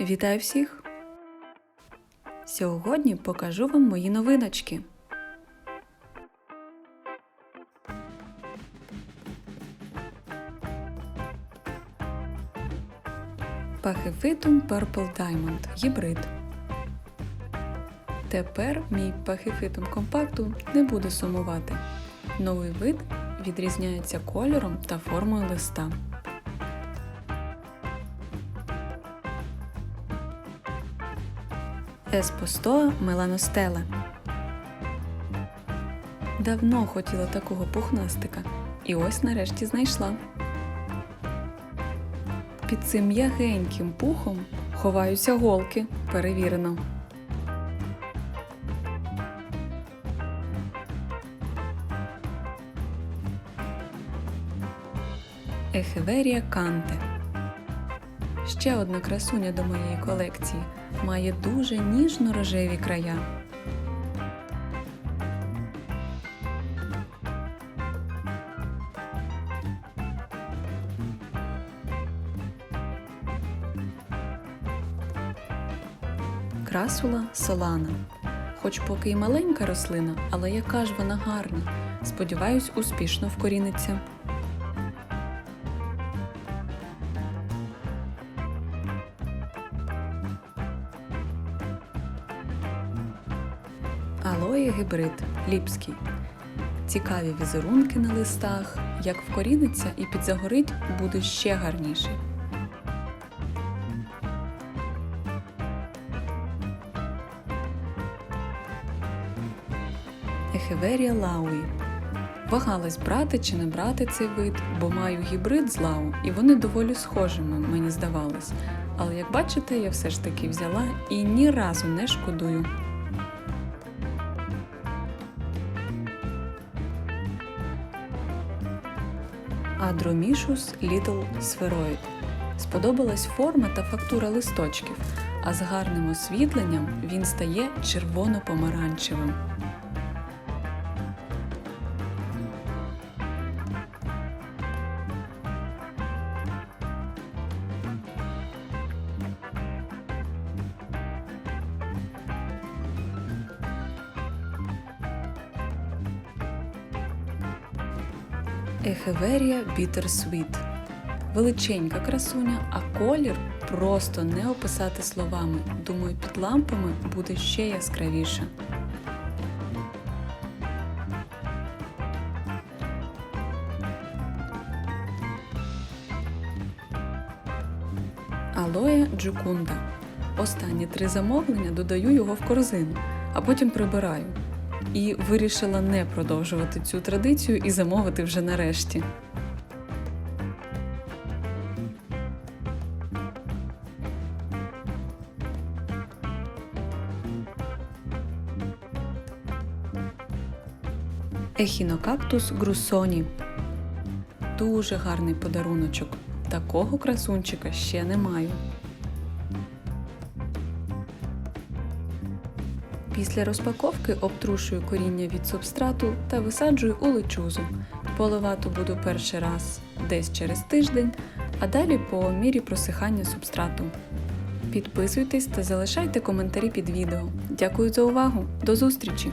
Вітаю всіх! Сьогодні покажу вам мої новиночки. Pachyphytum Purple Diamond гібрид. Тепер мій Pachyphytum компакту не буде сумувати. Новий вид відрізняється кольором та формою листа. Еспостоа меланостела. Давно хотіла такого пухнастика, і ось нарешті знайшла. Під цим м'ягеньким пухом ховаються голки, перевірено. Ехеверія канте. Ще одна красуня до моєї колекції має дуже ніжно-рожеві края. Красула солана. Хоч поки і маленька рослина, але яка ж вона гарна. Сподіваюсь, успішно вкоріниться. Алоє гібрид ліпський. Цікаві візерунки на листах. Як вкоріниться і підзагорить, буде ще гарніший. Ехеверія лауї. Вагалась брати чи не брати цей вид, бо маю гібрид з лау, і вони доволі схожими, мені здавалось. Але як бачите, я все ж таки взяла і ні разу не шкодую. Адромішус Little Spheroid. Сподобалась форма та фактура листочків, а з гарним освітленням він стає червоно-помаранчевим. Ехеверія Bittersweet. Величенька красуня, а колір просто не описати словами. Думаю, під лампами буде ще яскравіше. Алоє Джукунда. Останні три замовлення додаю його в корзину, а потім прибираю. І вирішила не продовжувати цю традицію і замовити вже нарешті. Ехінокактус грусоні. Дуже гарний подаруночок. Такого красунчика ще не маю. Після розпаковки обтрушую коріння від субстрату та висаджую у лечузу. Поливати буду перший раз десь через тиждень, а далі по мірі просихання субстрату. Підписуйтесь та залишайте коментарі під відео. Дякую за увагу! До зустрічі!